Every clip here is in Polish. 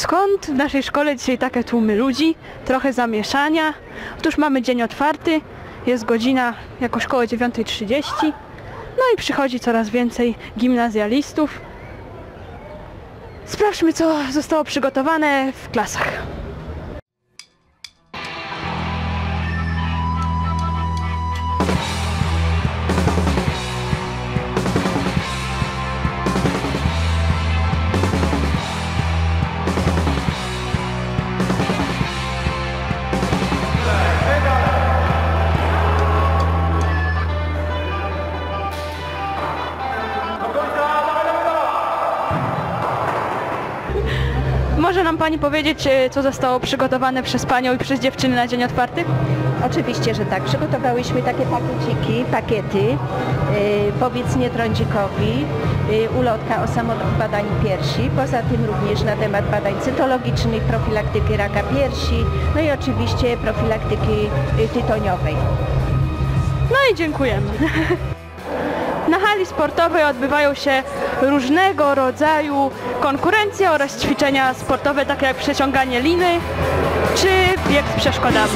Skąd w naszej szkole dzisiaj takie tłumy ludzi? Trochę zamieszania. Otóż mamy dzień otwarty, jest godzina jakoś koło 9.30. No i przychodzi coraz więcej gimnazjalistów. Sprawdźmy, co zostało przygotowane w klasach. Może nam Pani powiedzieć, e, co zostało przygotowane przez Panią i przez dziewczyny na dzień otwarty? Oczywiście, że tak. Przygotowałyśmy takie pakieciki, pakiety. Yy, powiedz nie trądzikowi, yy, ulotka o samobadaniu piersi. Poza tym również na temat badań cytologicznych, profilaktyki raka piersi, no i oczywiście profilaktyki tytoniowej. No i dziękujemy. Na hali sportowej odbywają się różnego rodzaju konkurencje oraz ćwiczenia sportowe, takie jak przeciąganie liny czy bieg z przeszkodami.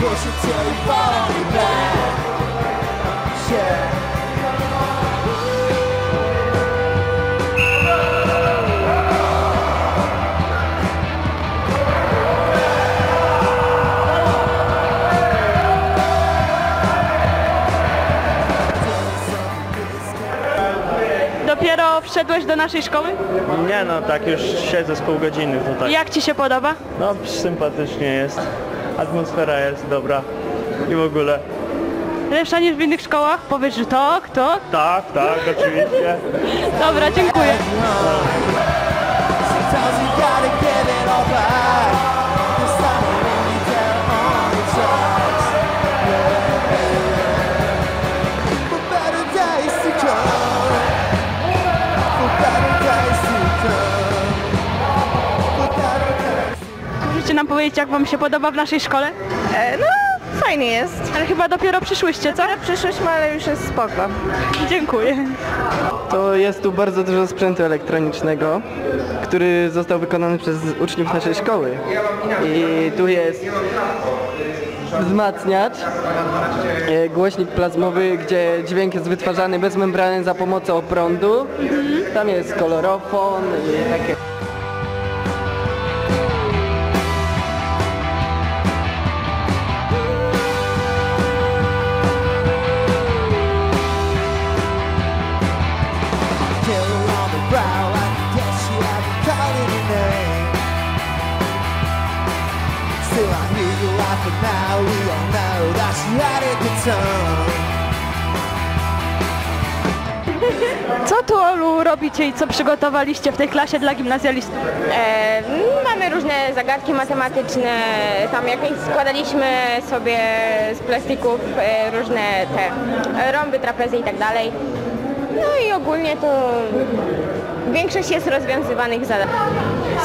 Push it till you fall wszedłeś do naszej szkoły? Nie no, tak już siedzę z pół godziny tutaj. Jak Ci się podoba? No sympatycznie jest, atmosfera jest dobra i w ogóle. Lepsza niż w innych szkołach? Powiedz, że tak, tak. Tak, tak, oczywiście. Dobra, dziękuję. Powiedzieć, jak Wam się podoba w naszej szkole? no, fajnie jest. Ale chyba dopiero przyszłyście, co? Przyszłyśmy, ale już jest spoko. Dziękuję. To jest tu bardzo dużo sprzętu elektronicznego, który został wykonany przez uczniów naszej szkoły. I tu jest wzmacniacz, e, głośnik plazmowy, gdzie dźwięk jest wytwarzany bez membrany za pomocą prądu. Tam jest kolorofon i takie... Co tu, Olu, robicie i co przygotowaliście w tej klasie dla gimnazjalistów? E, mamy różne zagadki matematyczne, tam jakieś składaliśmy sobie z plastików e, różne te rąby, trapezy i tak dalej. No i ogólnie to większość jest rozwiązywanych zadań.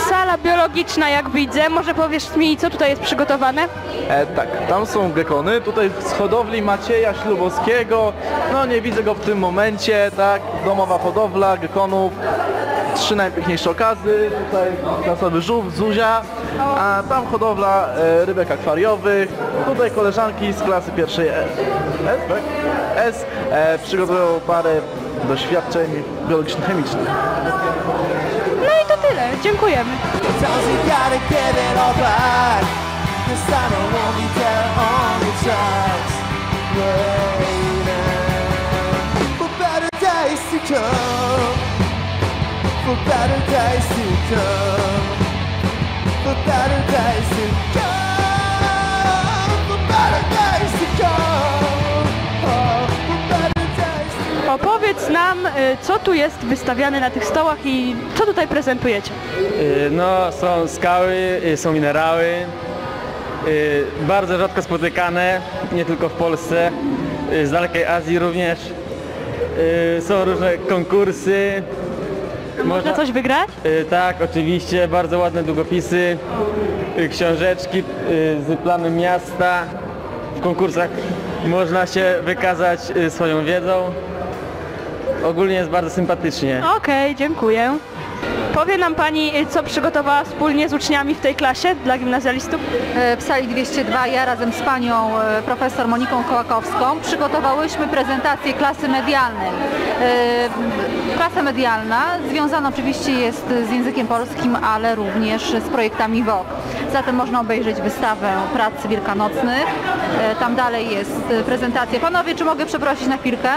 Sala biologiczna, jak widzę. Może powiesz mi, co tutaj jest przygotowane? E, tak, tam są gekony, tutaj z hodowli Macieja Ślubowskiego, no nie widzę go w tym momencie, tak, domowa hodowla gekonów, trzy najpiękniejsze okazy, tutaj klasowy żółw, Zuzia, a tam hodowla e, rybek akwariowych, tutaj koleżanki z klasy pierwszej E, S, tak? S e, przygotowują parę doświadczeń biologiczno-chemicznych. No i to tyle. Dziękujemy. For better days to come. For better days to come. To Opowiedz nam, y, co tu jest wystawiane na tych stołach i co tutaj prezentujecie. Y, No, są skały, y, są minerały, bardzo rzadko spotykane, nie tylko w Polsce, z dalekiej Azji również. Są różne konkursy. Można coś wygrać? Tak, oczywiście, bardzo ładne długopisy, książeczki z planem miasta w konkursach można się wykazać swoją wiedzą. Ogólnie jest bardzo sympatycznie. Okej, dziękuję. Powie nam Pani, y, co przygotowała wspólnie z uczniami w tej klasie dla gimnazjalistów? E, w sali 202 ja razem z panią e, profesor Moniką Kołakowską przygotowałyśmy prezentację klasy medialnej. E, Klasa medialna związana oczywiście jest z językiem polskim, ale również z projektami WOK. Zatem można obejrzeć wystawę prac wielkanocnych. E, Tam dalej jest e, prezentacja. Panowie, czy mogę przeprosić na chwilkę?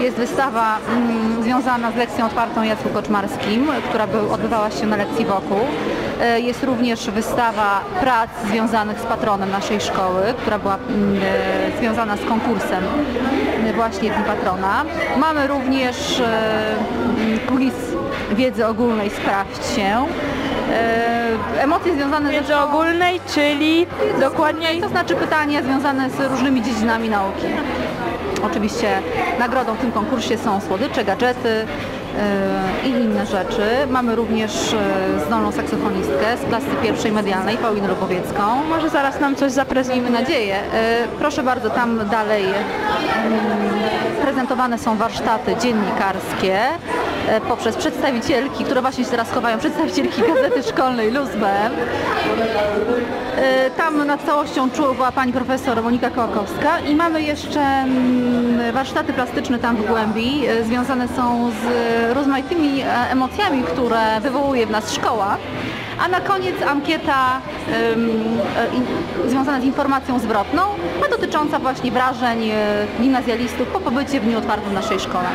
Jest wystawa mm, związana z lekcją otwartą Jacku Koczmarskim, która by, odbywała się na lekcji WOK-u. E, Jest również wystawa prac związanych z patronem naszej szkoły, która była mm, związana z konkursem właśnie Dni Patrona. Mamy również mm, quiz wiedzy ogólnej Sprawdź się. E, Emocje związane ze Wiedzy szkołą. ogólnej, czyli dokładniej To znaczy pytania związane z różnymi dziedzinami nauki. Oczywiście nagrodą w tym konkursie są słodycze, gadżety yy, i inne rzeczy. Mamy również yy, zdolną saksofonistkę z klasy pierwszej medialnej, Paulinę Lubowiecką. może zaraz nam coś Miejmy zaprezentuje. nadzieję. Yy, Proszę bardzo, tam dalej mm, prezentowane są warsztaty dziennikarskie poprzez przedstawicielki, które właśnie się teraz chowają, przedstawicielki Gazety Szkolnej Luzbem. E, Tam nad całością czuwa pani profesor Monika Kołakowska i mamy jeszcze mm, warsztaty plastyczne tam w głębi, e, związane są z rozmaitymi e, emocjami, które wywołuje w nas szkoła. A na koniec ankieta e, związana z informacją zwrotną, a dotycząca właśnie wrażeń e, gimnazjalistów po pobycie w dniu otwartym w naszej szkole.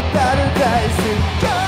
Paradise. better days.